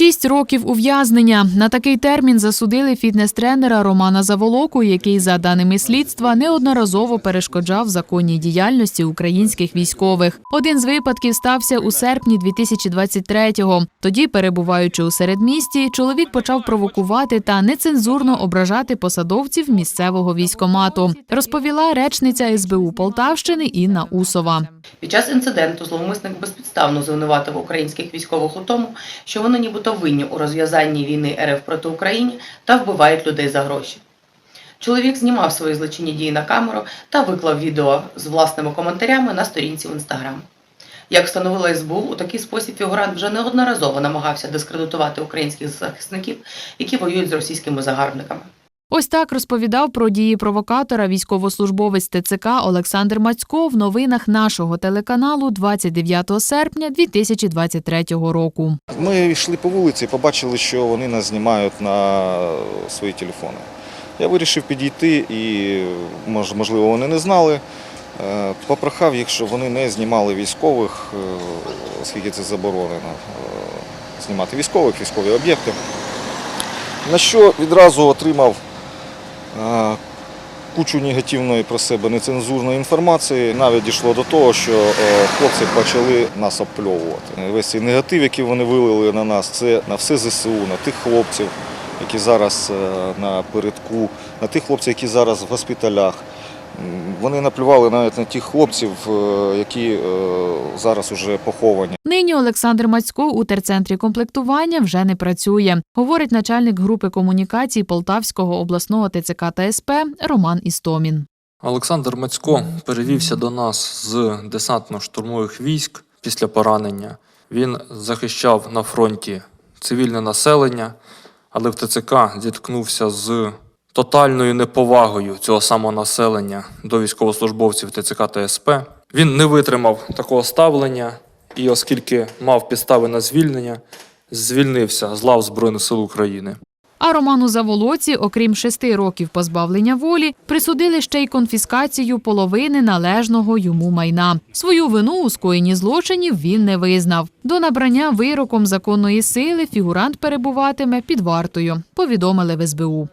Шість років ув'язнення. На такий термін засудили фітнес-тренера Романа Заволоку, який, за даними слідства, неодноразово перешкоджав законній діяльності українських військових. Один з випадків стався у серпні 2023-го. Тоді, перебуваючи у середмісті, чоловік почав провокувати та нецензурно ображати посадовців місцевого військомату. Розповіла речниця СБУ Полтавщини Інна Усова. Під час інциденту зловмисник безпідставно звинуватив українських військових у тому, що вони нібито винні у розв'язанні війни РФ проти України та вбивають людей за гроші. Чоловік знімав свої злочинні дії на камеру та виклав відео з власними коментарями на сторінці в інстаграм. Як встановила СБУ, у такий спосіб фігурант вже неодноразово намагався дискредитувати українських захисників, які воюють з російськими загарбниками. Ось так розповідав про дії провокатора військовослужбовець ТЦК Олександр Мацько в новинах нашого телеканалу 29 серпня 2023 року. Ми йшли по вулиці, побачили, що вони нас знімають на свої телефони. Я вирішив підійти і, можливо, вони не знали. Е, Попрохав їх, щоб вони не знімали військових, е, оскільки це заборонено е, знімати військових, військові об'єкти. На що відразу отримав кучу негативної про себе нецензурної інформації. Навіть дійшло до того, що е, хлопці почали нас обпльовувати. Весь цей негатив, який вони вилили на нас, це на все ЗСУ, на тих хлопців, які зараз е, на передку, на тих хлопців, які зараз в госпіталях. Вони наплювали навіть на тих хлопців, е, які е, зараз уже поховані. Нині Олександр Мацько у терцентрі комплектування вже не працює, говорить начальник групи комунікацій Полтавського обласного ТЦК та СП Роман Істомін. Олександр Мацько перевівся до нас з десантно-штурмових військ після поранення. Він захищав на фронті цивільне населення, але в ТЦК зіткнувся з тотальною неповагою цього самого населення до військовослужбовців ТЦК та СП. Він не витримав такого ставлення і, оскільки мав підстави на звільнення, звільнився з лав Збройних сил України. А Роману Заволоці, окрім шести років позбавлення волі, присудили ще й конфіскацію половини належного йому майна. Свою вину у скоєнні злочинів він не визнав. До набрання вироком законної сили фігурант перебуватиме під вартою, повідомили в СБУ.